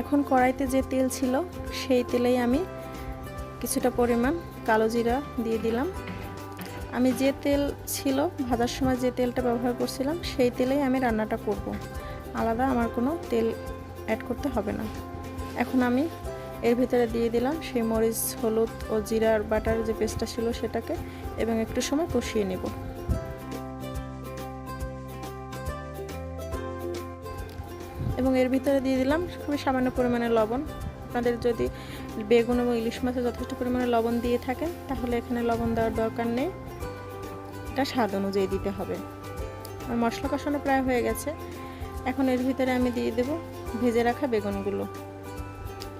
এখন কড়াইতে যে তেল ছিল, সেই তেলেই আমি কিছুটা পরিমাণ কালো জিরা দিয়ে দিলাম। আমি যে তেল ছিল, ভাজার সময় যে তেলটা ব্যবহার করছিলাম, সেই তেলেই আমি রান্নাটা করব। আলাদা আমার কোনো তেল অ্যাড করতে হবে না। এখন আমি এর ভিতরে দিয়ে দিলাম সেই মরিচ, হলুদ ও জিরার বাটার যে পেস্টটা ছিল সেটাকে এবং একটু সময় কষিয়ে নেব। এবং এর ভিতরে দিয়ে দিলাম খুবই সামান্য পরিমাণে লবণ। আপনাদের যদি বেগুন এবং ইলিশ মাছে যথেষ্ট পরিমাণে লবণ দিয়ে থাকেন তাহলে এখানে লবণ দেওয়ার দরকার নেই। এটা স্বাদ অনুযায়ী দিতে হবে। আর মশলা কষানো প্রায় হয়ে গেছে। এখন এর ভিতরে আমি দিয়ে দেব ভেজে রাখা বেগুনগুলো।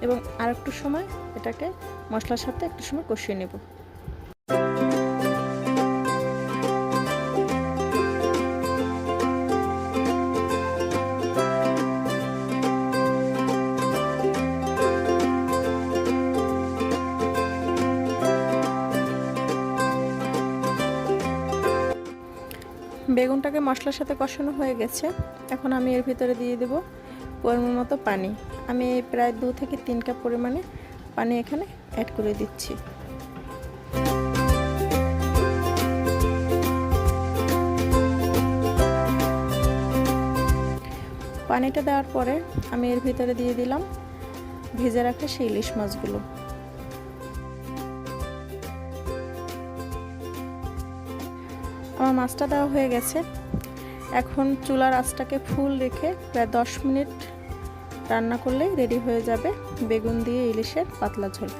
এবং আর একটু সময় এটাকে মশলার সাথে একটু সময় কষিয়ে নেব। বেগুনটাকে মশলার সাথে কষানো হয়ে গেছে। এখন আমি এর ভিতরে দিয়ে দেব পরিমাণ মতো পানি। আমি প্রায় দু থেকে তিন কাপ পরিমাণে পানি এখানে অ্যাড করে দিচ্ছি। পানিটা দেওয়ার পরে আমি এর ভিতরে দিয়ে দিলাম ভেজে রাখা সেই ইলিশ মাছগুলো। আমার মাছটা দেওয়া হয়ে গেছে। এখন চুলার আঁচটাকে ফুল রেখে প্রায় দশ মিনিট রান্না করলে রেডি হয়ে যাবে বেগুন দিয়ে ইলিশের পাতলা ঝোল।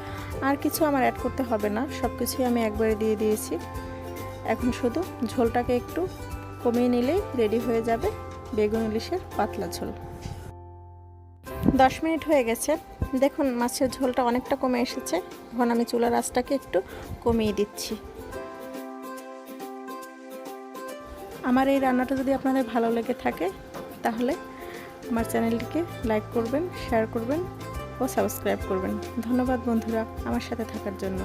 আর কিছু আমার অ্যাড করতে হবে না সব কিছুই আমি একবারে দিয়ে দিয়েছি। এখন শুধু ঝোলটাকে একটু কমিয়ে নিলেই রেডি হয়ে যাবে বেগুন ইলিশের পাতলা ঝোল। দশ মিনিট হয়ে গেছে। দেখুন, মাছের ঝোলটা অনেকটা কমে এসেছে। এখন আমি চুলার আঁচটাকে একটু কমিয়ে দিচ্ছি। আমার এই রান্নাটা যদি আপনাদের ভালো লেগে থাকে, তাহলে আমার চ্যানেলটিকে লাইক করবেন, শেয়ার করবেন ও সাবস্ক্রাইব করবেন। ধন্যবাদ বন্ধুরা আমার সাথে থাকার জন্য।